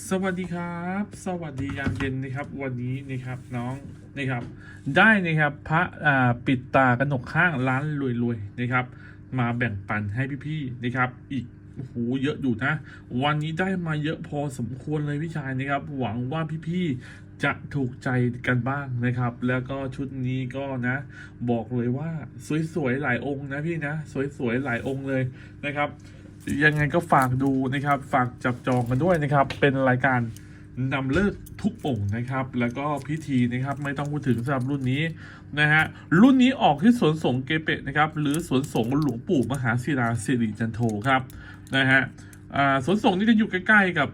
สวัสดีครับ สวัสดียามเย็นนะครับ วันนี้นะครับน้องนะครับ ได้นะครับพระปิดตากระหนกข้างร้านรวยๆนะครับ มาแบ่งปันให้พี่ๆนะครับ อีกโอ้โหเยอะอยู่นะ วันนี้ได้มาเยอะพอสมควรเลยพี่ชายนะครับ หวังว่าพี่ๆจะถูกใจกันบ้างนะครับ แล้วก็ชุดนี้ก็นะ บอกเลยว่าสวยๆหลายองค์นะพี่นะ สวยๆหลายองค์เลยนะครับ ยังไงก็ฝากดูนะครับ ฝากจับจองกันด้วยนะครับ เป็นรายการนำเลิกทุกองค์นะครับ แล้วก็พิธีนะครับ ไม่ต้องพูดถึงสำหรับรุ่นนี้นะฮะ รุ่นนี้ออกที่สวนสงฆ์เกเปะนะครับ หรือสวนสงฆ์หลวงปู่มหาศิลาสิริจันโทครับนะฮะสวนสงฆ์นี่จะอยู่ใกล้ๆกับ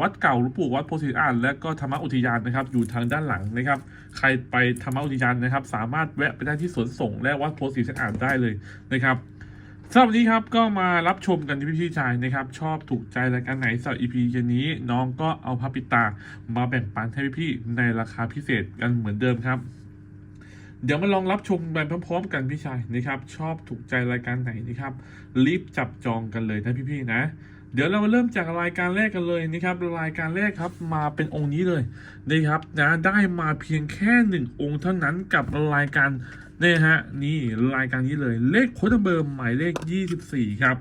วัดเก่าหลวงปู่วัดโพธิอ่านและก็ธรรมอุทยานนะครับ อยู่ทางด้านหลังนะครับ ใครไปธรรมอุทยานนะครับ สามารถแวะไปได้ที่สวนสงฆ์และวัดโพธิอ่านได้เลยนะครับ สำหรับวันนี้ครับก็มารับชมกันที่พี่ๆชายนะครับ ชอบถูกใจรายการไหนสำหรับ EP เย็นนี้น้องก็เอาพระปิตามาแบ่งปันให้พี่ๆในราคาพิเศษกันเหมือนเดิมครับ เดี๋ยวมาลองรับชมไปพร้อมๆ กันพี่ชายนะครับ ชอบถูกใจรายการไหนนะครับ รีบจับจองกันเลยนะพี่ๆนะ เดี๋ยวเรามาเริ่มจากรายการแรกกันเลยนะครับ รายการแรกครับมาเป็นองค์นี้เลยนะครับนะได้มาเพียงแค่หนึ่งองค์เท่านั้นกับรายการ นี่ฮะนี่รายการนี้เลยเลขโค้ดเบอร์หมายเลข 24 ครับ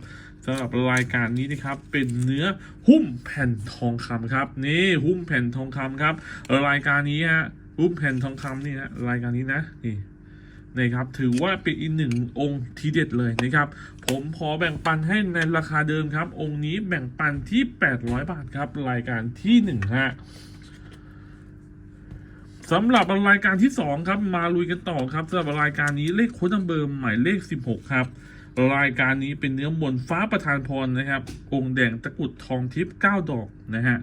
สำหรับรายการนี้นะครับเป็นเนื้อหุ้มแผ่นทองคำครับ นี่หุ้มแผ่นทองคำครับ รายการนี้ฮะหุ้มแผ่นทองคำนี่ฮะรายการนี้นะนี่นะครับถือว่าเป็นอีกหนึ่งองค์ทีเด็ดเลยนะครับ ผมขอแบ่งปันให้ในราคาเดิมครับ องค์นี้แบ่งปันที่ 800 บาทครับ รายการที่หนึ่งฮะ สำหรับรายการที่ 2 ครับ มาลุยกันต่อครับสำหรับรายการนี้เลขโค้ดนัมเบอร์หมายเลข 16 ครับ รายการนี้เป็นเนื้อมนต์ฟ้าประธานพรนะครับ องค์แดงตะกุดทองทิพย์9ดอกนะฮะ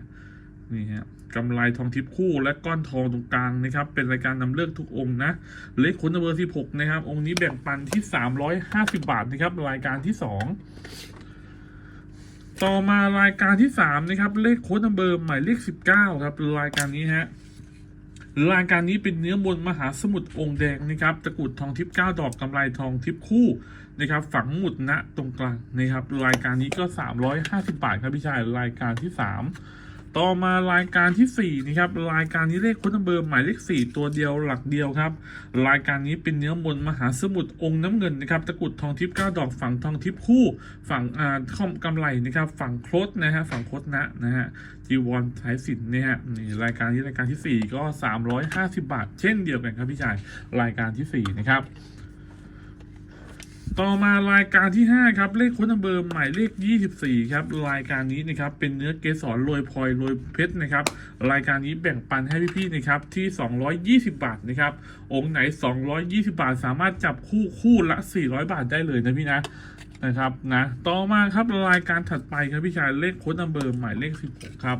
นี่ฮะกำไรทองทิพย์คู่และก้อนทองตรงกลางนะครับ เป็นรายการนำเลือกทุกองค์นะเลขค้ดนัมเบอร์ 16 นะครับ องค์นี้แบ่งปันที่ 350 บาทนะครับ รายการที่ 2ต่อมารายการที่ 3 นะครับ เลขโค้ดนัมเบอร์หมายเลข 19 ครับ รายการนี้ฮะ รายการนี้เป็นเนื้อมวลมหาสมุทรองค์แดงนะครับตะกุดทองทิพย์เก้าดอกกำไรทองทิพย์คู่นะครับ ฝังหมุดณตรงกลางนะครับ รายการนี้ก็ 350 บาทครับพี่ชายรายการที่ 3 ต่อมารายการที่ 4 นะครับ รายการนี้เลขคุณเบอร์หมายเลข 4 ตัวเดียวหลักเดียวครับ รายการนี้เป็นเนื้อมนมหาสมุทรองค์น้ำเงินนะครับ ตะกุดทองทิพย์เก้าดอกฝั่งทองทิพย์คู่ ฝั่งอ่าข้อมกำไรนะครับ ฝั่งโครดนะฮะ ฝั่งโครดนะนะฮะ จีวรสายสินเนี่ยนี่รายการที่รายการที่ 4 ก็ 350 บาท เช่นเดียวกันครับพี่ชาย รายการที่ 4 นะครับ ต่อมารายการที่ 5 ครับ เลขคุณเบอร์หมายเลข 24 ครับ รายการนี้นะครับเป็นเนื้อเกสรโรยพลอยโรยเพชรนะครับ รายการนี้แบ่งปันให้พี่ๆนะครับที่ 220 บาทนะครับ องค์ไหน 220 บาท สามารถจับคู่คู่ละ 400 บาทได้เลยนะพี่นะนะครับนะต่อมาครับรายการถัดไปครับพี่ชายเลขโค้ดนัมเบอร์หมายเลข 16 ครับ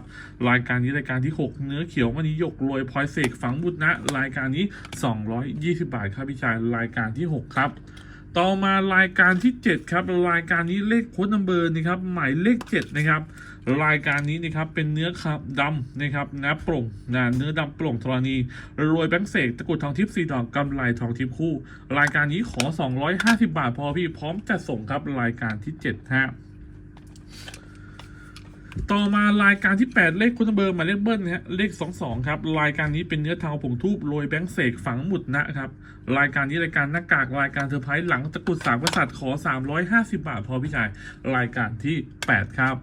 รายการนี้รายการที่ 6 เนื้อเขียวมณีหยกรวยพลอยเสกฝังบุตรนะ รายการนี้ 220 บาทครับพี่ชายรายการที่ 6 ครับ ต่อมารายการที่ 7 ครับ รายการนี้เลขโค้ดนัมเบอร์นะครับหมายเลข 7 นะครับ รายการนี้นะครับเป็นเนื้อครับดำนะครับนะโปร่งนะเนื้อดำโปร่งธรณีรวยแบงค์เสกตะกุดทองทิพย์สีดอกกำไรทองทิพย์คู่ รายการนี้ขอ 250 บาทพอพี่พร้อมจัดส่งครับรายการที่7ฮะ ต่อมารายการที่ 8 เลขคุณเบอร์หมายเลขเบิ้ลนะฮะเลข 22 ครับ รายการนี้เป็นเนื้อเทาผงทูบโรยแบงค์เสกฝังหมุดนะครับ รายการนี้รายการหน้ากากรายการเซอร์ไพรส์หลังตะกรุดสามกษัตริย์ขอ 350 บาทพอพี่ชาย รายการที่ 8 ครับ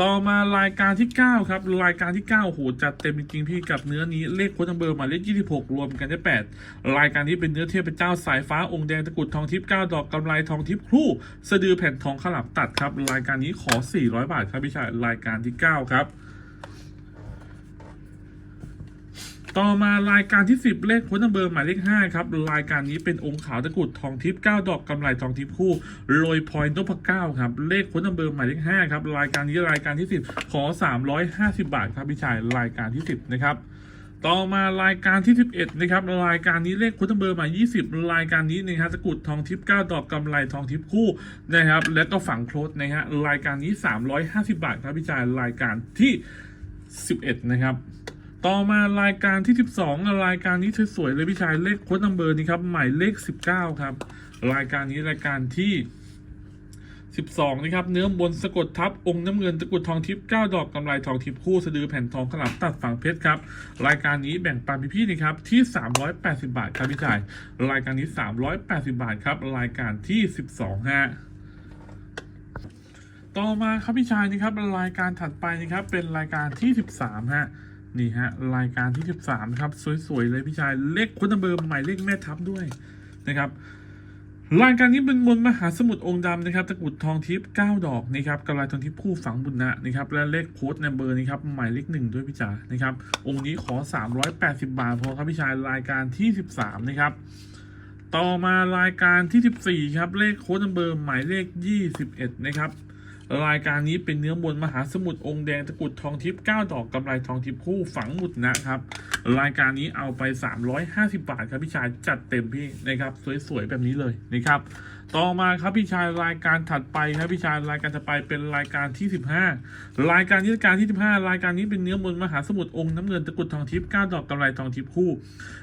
ต่อมารายการที่ 9 ครับ รายการที่9โอ้โหจัดเต็มจริงๆพี่กับเนื้อนี้เลขโค้ดนัมเบอร์หมายเลข26 รวมกันได้ 8 รายการนี้เป็นเนื้อเทพเจ้าสายฟ้าองค์แดงตะกุดทองทิพย์9ดอกกำไรทองทิพย์ครู่ สะดือแผ่นทองขลับตัดครับ รายการนี้ขอ 400 บาทครับพี่ชายรายการที่ 9 ครับ ต่อมารายการที่ 10 เลขค้ดนัมเบอร์หมายเลข5ครับรายการนี้เป็นองค์ขาวตะกุดทองทิพย์9ดอกกำไรทองทิพย์คู่โรยพอยนพเก้าครับเลขค้ดนัมเบอร์หมายเลข5ครับรายการนี้รายการที่ 10 ขอ 350 บาทครับพี่ชายรายการที่ 10 นะครับต่อมารายการที่ 11 นะครับ รายการนี้เลขค้ดนัมเบอร์หมาย20 รายการนี้นะครับตะกุดทองทิพย์9ดอกกำไรทองทิพย์คู่นะครับ และก็ฝังโครดนะฮะรายการนี้ 350 บาทครับพี่ชายรายการที่ 11 นะครับ ต่อมารายการที่ 12 รายการนี้สวยๆเลยพี่ชายเลขโค้ดนัมเบอร์นี่ครับหมายเลข 19 ครับ รายการนี้รายการที่ 12 นะครับ เนื้อบนสะกดทับองค์น้ำเงินตะกุดทองทิพย์9ดอกกำไรทองทิพย์คู่สะดือแผ่นทองขลับตัดฝั่งเพชรครับ รายการนี้แบ่งปันพี่ๆนะครับที่ 380 บาทครับพี่ชายรายการนี้ 380 บาทครับ รายการที่ 12ฮะต่อมาครับพี่ชายนะครับรายการถัดไปนะครับเป็นรายการที่ 13ฮะ นี่ฮะรายการที่ 13 นะครับ สวย ๆ เลยพี่ชายเลขคุณเบอร์หมายเลขแม่ทับด้วยนะครับรายการนี้เป็นมนมหาสมุทรองค์ดำนะครับตะกรุดทองทิพย์9ดอกนะครับกระไรทองทิพย์คู่ฝังบุญนะนะครับและเลขโค้ดในเบอร์นะครับหมายเลขหนึ่งด้วยพี่จ๋านะครับองค์นี้ขอ 380 บาทพอครับพี่ชายรายการที่ 13 นะครับ ต่อมารายการที่ 14 ครับเลขโค้ดนัมเบอร์หมายเลข 21 นะครับ รายการนี้เป็นเนื้อบนมหาสมุทรองค์แดงตะกุดทองทิพย์9ดอกกำไรทองทิพย์คู่ฝังหมุดนะครับ รายการนี้เอาไป 350 บาทครับพี่ชายจัดเต็มพี่นะครับสวยๆแบบนี้เลยนะครับ ต่อมาครับพี่ชายรายการถัดไปครับพี่ชายรายการถัดไปเป็นรายการที่ 15 รายการที่การที่ 15 รายการนี้เป็นเนื้อบนมหาสมุทรองค์น้ำเงินตะกุดทองทิพย์9ดอกกำไรทองทิพย์คู่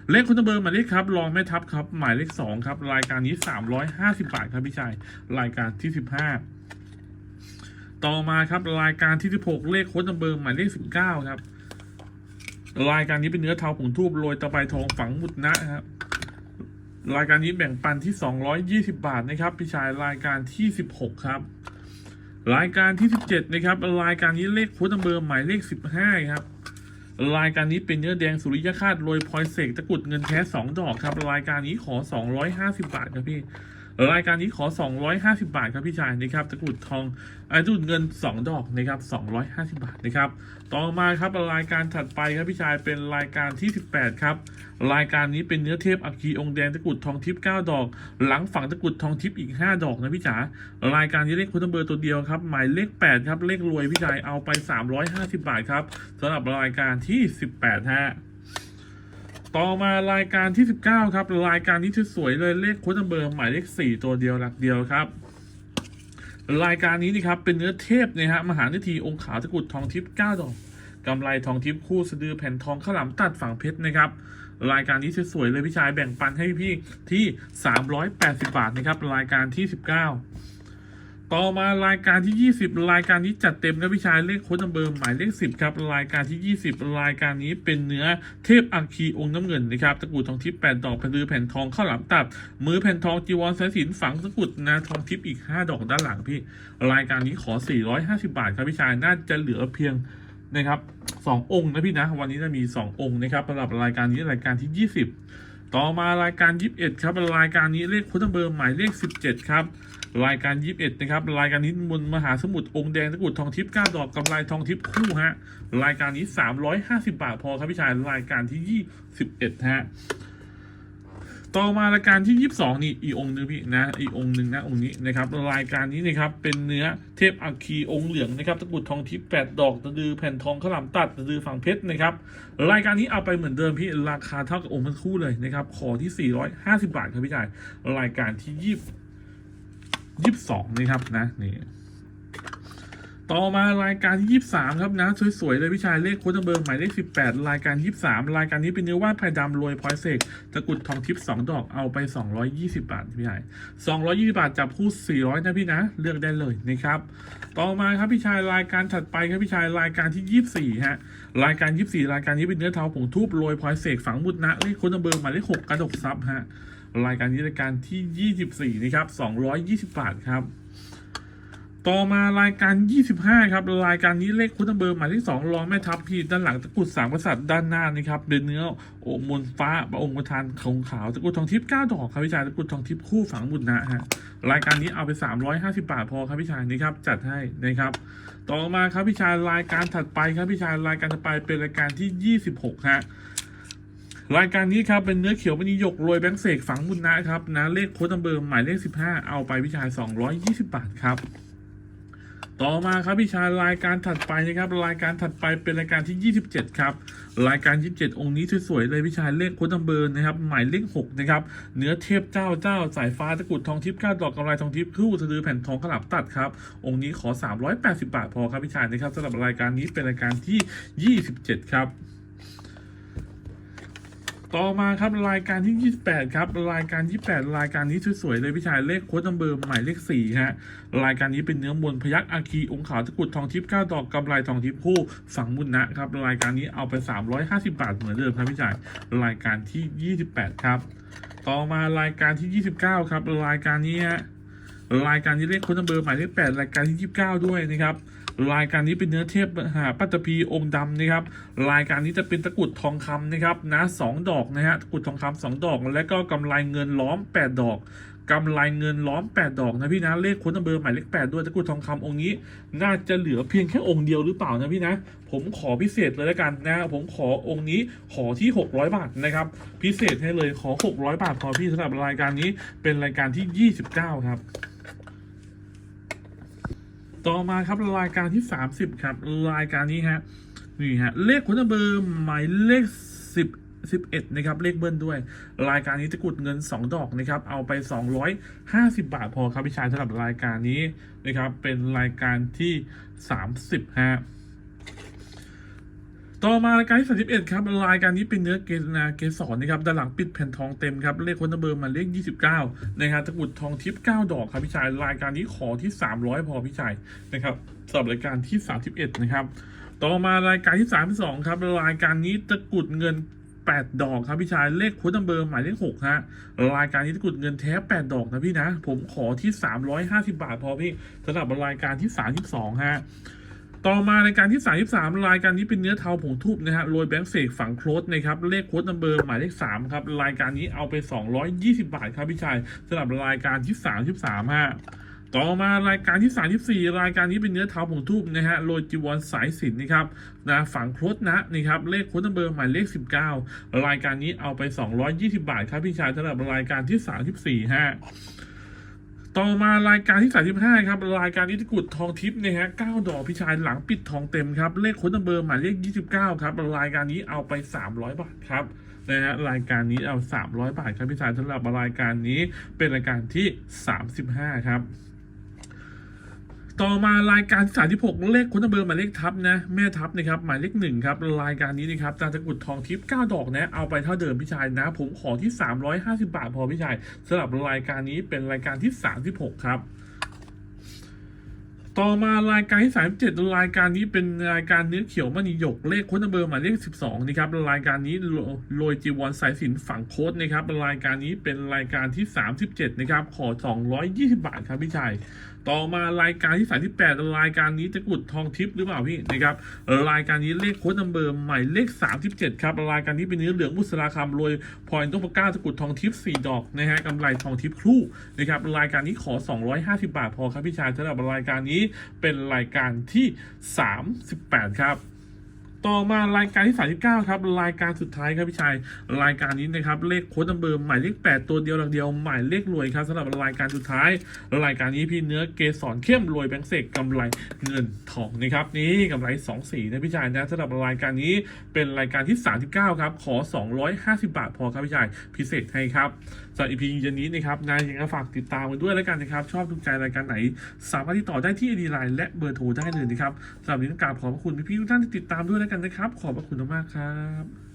เลขคุณเบอร์หมายเลขครับรองแม่ทัพครับหมายเลขสองครับรายการนี้ 350 บาทครับพี่ชายรายการที่ 15 ต่อมาครับรายการที่ 16 เลขโค้ดนัมเบอร์หมายเลข 19 ครับ รายการนี้เป็นเนื้อเทาผงทูบโรยตะไบทองฝังหมุดนะครับ รายการนี้แบ่งปันที่ 220 บาทนะครับ พี่ชายรายการที่ 16 ครับ รายการที่ 17 นะครับ รายการนี้เลขโค้ดนัมเบอร์หมายเลข 15 ครับ รายการนี้เป็นเนื้อแดงสุริยคาตโรยพลอยเสกตะกุดเงินแท้สองดอกครับ รายการนี้ขอ 250 บาทครับพี่ รายการนี้ขอ 250 บาทครับพี่ชายนะครับตะกรุดทองไอ้ตะกรุดเงิน 2 ดอกนะครับ250 บาทนะครับต่อมาครับรายการถัดไปครับพี่ชายเป็นรายการที่ 18 ครับ รายการนี้เป็นเนื้อเทพอัคคีองแดงตะกรุดทองทิพย์9ดอก หลังฝั่งตะกรุดทองทิพย์อีก 5 ดอกนะพี่จ๋ารายการนี้เลขคุณเบอร์ตัวเดียวครับหมายเลข 8 ครับเลขรวยพี่ชายเอาไป 350 บาทครับสำหรับรายการที่ 18ฮะ ต่อมารายการที่ 19 ครับ รายการนี้สวยเลยเลขโค้ดเบอร์หมายเลข 4 ตัวเดียวหลักเดียวครับ รายการนี้นี่ครับเป็นเนื้อเทพนะฮะมหานิธีองค์ขาวตะกุดทองทิพย์9ดอกกำไรทองทิพย์คู่สะดือแผ่นทองข้าวหลามตัดฝั่งเพชรนะครับรายการนี้สวยๆเลยพี่ชายแบ่งปันให้พี่ที่ 380 บาทนะครับรายการที่ 19 ต่อมารายการที่ 20 รายการนี้จัดเต็มนะพี่ชายเลขโค้ดนัมเบอร์หมายเลข 10 ครับ รายการที่ 20 รายการนี้เป็นเนื้อเทพอัคคีองค์น้ำเงินนะครับตะกรุดทองทิพย์8ดอกแผ่นดือแผ่นทองข้าวหลามตัดมือแผ่นทองจีวรสายสินฝังตะกรุดนะทองทิพย์อีก 5 ดอกด้านหลังพี่ รายการนี้ขอ 450 บาทครับพี่ชายน่าจะเหลือเพียงนะครับสององค์นะพี่นะวันนี้จะมี 2 องค์นะครับสำหรับรายการนี้รายการที่ 20 ต่อมารายการ 21 ครับรายการนี้เลขโค้ดนัมเบอร์หมายเลข 17 ครับ รายการ21นะครับรายการนี้บนมหาสมุทรองค์แดงตะกุดทองทิพย์9ดอกกำไรทองทิพย์คู่ฮะรายการนี้350บาทพอครับพี่ชายรายการที่21ฮะต่อมารายการที่ 22 นี่อีองค์หนึงพี่นะอีองค์หนึ่งนะองค์นี้นะครับรายการนี้นะครับเป็นเนื้อเทพอัคคีองค์เหลืองนะครับตะกุดทองทิพย์8ดอกตะดือแผ่นทองข้าวหลามตัดตะดือฝั่งเพชรนะครับรายการนี้เอาไปเหมือนเดิมพี่ราคาเท่ากับองค์ทั้งคู่เลยนะครับขอที่ 450 บาทครับพี่ชายรายการที่ 20 ยี่สิบสองนะครับนะนี่ต่อมารายการที่ยี่สามครับนะ สวย ๆ เลยพี่ชายเลขโค้ดเบอร์หมายเลขสิบแปดรายการยี่สามรายการนี้เป็นเนื้อว่านไผ่ดำรวยพลอยเสกตะกุดทองทิพย์สองดอกเอาไปสองร้อยยี่สิบาทพี่ชายสองร้อยี่สิบาทจับคู่สี่ร้อยนะพี่นะ เลือกได้เลยนะครับ ต่อมาครับพี่ชายรายการถัดไปครับพี่ชายรายการที่ยี่สี่ฮะ รายการยี่สี่รายการนี้เป็นเนื้อเทาผงทูบโรยพลอยเสกฝังมุดนะเลขโค้ดเบอร์หมายเลขหกกระดกซับฮะ รายการนี้รายการที่ 24 นะครับ 220 บาทครับ ต่อมารายการ 25 ครับ รายการนี้เลขคุณเบอร์หมายเลข2รองแม่ทัพพีด้านหลังตะกุดสามกษัตริย์ด้านหน้านี่ครับเดินเนื้อโอมนฟ้าพระองค์ประธานขงขาวตะกุดทองทิพย์9ดอกครับพี่ชายตะกุดทองทิพย์คู่ฝังบุญนะฮะรายการนี้เอาไป 350 บาทพอครับพี่ชายนี่ครับจัดให้นะครับต่อมาครับพี่ชายรายการถัดไปครับพี่ชายรายการถัดไปเป็นรายการที่ 26ฮะ รายการนี้ครับเป็นเนื้อเขียวมณีหยกโรยแบงค์เสกฝังบุญนะครับนะเลขโค้ดนัมเบอร์หมายเลข 15 เอาไปพี่ชาย 220 บาทครับ ต่อมาครับพี่ชายรายการถัดไปนะครับรายการถัดไปเป็นรายการที่ 27 ครับ รายการ 27 องค์นี้สวยๆเลยพี่ชายเลขโค้ดนัมเบอร์นะครับหมายเลข 6 นะครับเนื้อเทพเจ้าเจ้าสายฟ้าตะกุดทองทิพย์ก้าดอกกำไรทองทิพย์คู่สะดือแผ่นทองขลับตัดครับองค์นี้ขอ 380 บาทพอครับพี่ชายนะครับสำหรับรายการนี้เป็นรายการที่ 27 ครับ ต่อมาครับรายการที่ 28 ครับ รายการ 28 รายการนี้สวยๆเลยพี่ชายเลขโค้ดนัมเบอร์หมายเลข4ฮะรายการนี้เป็นเนื้อมวลพยักอาคีองค์ขาวตะกุดทองทิพย์9ดอกกำไรทองทิพย์คู่ฝังมุนนะครับ รายการนี้เอาไป 350 บาทเหมือนเดิมครับพี่ชายรายการที่ 28 ครับ ต่อมารายการที่ 29 ครับ รายการนี้ฮะ รายการนี้เลขค้ดนัมเบอร์หมายเลข8รายการที่29ด้วยนะครับรายการนี้เป็นเนื้อเทพหาปัตตภีองค์ดำนะครับ รายการนี้จะเป็นตะกรุดทองคำนะครับนะสองดอกนะฮะตะกรุดทองคำสองดอก และก็กำไรเงินล้อม 8 ดอกกำไรเงินล้อม 8 ดอกนะพี่นะเลขค้นเบอร์หมายเลข8ด้วยตะกรุดทองคำองค์นี้ น่าจะเหลือเพียงแค่องค์เดียวหรือเปล่านะพี่นะ ผมขอพิเศษเลยแล้วกันนะ ผมขอองค์นี้ขอที่ 600 บาทนะครับ พิเศษให้เลยขอ 600 บาทพอพี่สำหรับรายการนี้เป็นรายการที่ 29 ครับ ต่อมาครับรายการที่ 30 ครับ รายการนี้ฮะนี่ฮะเลขคุณเบอร์หมายเลข 10 11นะครับเลขเบิ้ลด้วย รายการนี้จะกุดเงิน 2 ดอกนะครับเอาไป 250 บาทพอครับพี่ชายสำหรับรายการนี้นะครับเป็นรายการที่ 30ฮะ ต่อมารายการที่31ครับรายการนี้เป็นเนื้อเกสนาเกสรนะครับด้านหลังปิดแผ่นทองเต็มครับเลขคนเบอร์หมายเลข 29นะครับตะกุดทองทิพย์9ดอกครับพี่ชายรายการนี้ขอที่ 300 พอพี่ชายนะครับสำหรับรายการที่ 31นะครับต่อมารายการที่ 32ครับรายการนี้ตะกุดเงิน 8 ดอกครับพี่ชายเลขคุณเบอร์หมายเลข6ฮะรายการนี้ตะกุดเงินแท้ 8 ดอกนะพี่นะ ผมขอที่ 350 บาทพอพี่สำหรับรายการที่ 32ฮะ ต่อมารายการที่ 33 รายการนี้เป็นเนื้อเทาผงทูบนะฮะโรยแบงค์เสกฝังโครสนะครับ เลขโค้ดนัมเบอร์หมายเลข 3 ครับ รายการนี้เอาไป 220 บาทครับพี่ชายสำหรับรายการที่ 33ฮะต่อมารายการที่ 34 รายการนี้เป็นเนื้อเทาผงทูบนะฮะโรยจีวรสายสินนะครับนะฝังโครสนะนี่ครับเลขโค้ดนัมเบอร์หมายเลข 19 รายการนี้เอาไป 220 บาทครับพี่ชายสำหรับรายการที่ 34ฮะ ต่อมารายการที่ 35 ครับ รายการนิติกุฎทองทิพย์นะฮะ9ดอกพิชายหลังปิดทองเต็มครับ เลขค้นัมเบอร์หมายเลข 29 ครับ รายการนี้เอาไป 300 บาทครับนะฮะรายการนี้เอา 300 บาทครับพี่ชายสำหรับรายการนี้เป็นรายการที่ 35 ครับ ต่อมารายการที่36เลขคุณเบอร์หมายเลขทับนะ แม่ทับนะครับหมายเลขหนึ่งครับรายการนี้นะครับจานตะกุดทองทิพย์9ดอกนะเอาไปเท่าเดิมพี่ชายนะ ผมขอที่ 350 บาทพอพี่ชายสำหรับรายการนี้เป็นรายการที่ 36 ครับต่อมารายการที่37รายการนี้เป็นรายการเนื้อเขียวมณีหยกเลขค้นเบอร์หมายเลข12นะครับรายการนี้โรยจีวรสายสินฝังโค้ดนะครับรายการนี้เป็นรายการที่37นะครับขอ220บาทครับพี่ชาย ต่อมารายการที่สายที่8รายการนี้จะกุดทองทิพย์หรือเปล่าพี่นะครับรายการนี้เลขโค้ดนัมเบอร์ใหม่เลข37ครับรายการนี้เป็นเนื้อเหลืองบุษราคำโรยพลอยต้นปะก้าตะกุดทองทิพย์4ดอกนะฮะกำไรทองทิพย์ครู่นะครับรายการนี้ขอ 250 บาทพอครับพี่ชายสำหรับรายการนี้เป็นรายการที่ 38 ครับ ต่อมารายการที่ 39 ครับ รายการสุดท้ายครับพี่ชาย รายการนี้นะครับ เลขโค้ดนัมเบอร์หมายเลข 8 ตัวเดียวหลักเดียว หมายเลขรวยครับสำหรับรายการสุดท้าย รายการนี้พี่เนื้อเกสรเข้มรวยแบงเสกกำไรเงินทองนะครับนี่กำไร2สีนะพี่ชายนะสำหรับรายการนี้เป็นรายการที่ 39 ครับ ขอ 250 บาทพอครับพี่ชายพิเศษให้ครับ สำหรับอีพีเย็นนี้นะครับนายยังฝากติดตามกันด้วยแล้วกันนะครับ ชอบถูกใจรายการไหน สามารถติดต่อได้ที่ดีไลน์และเบอร์โทรได้เลยนะครับสำหรับวันนี้ต้องกราบขอบคุณพี่ๆทุกท่านที่ติดตามด้วยแล้วกันนะครับ ขอบพระคุณมากครับ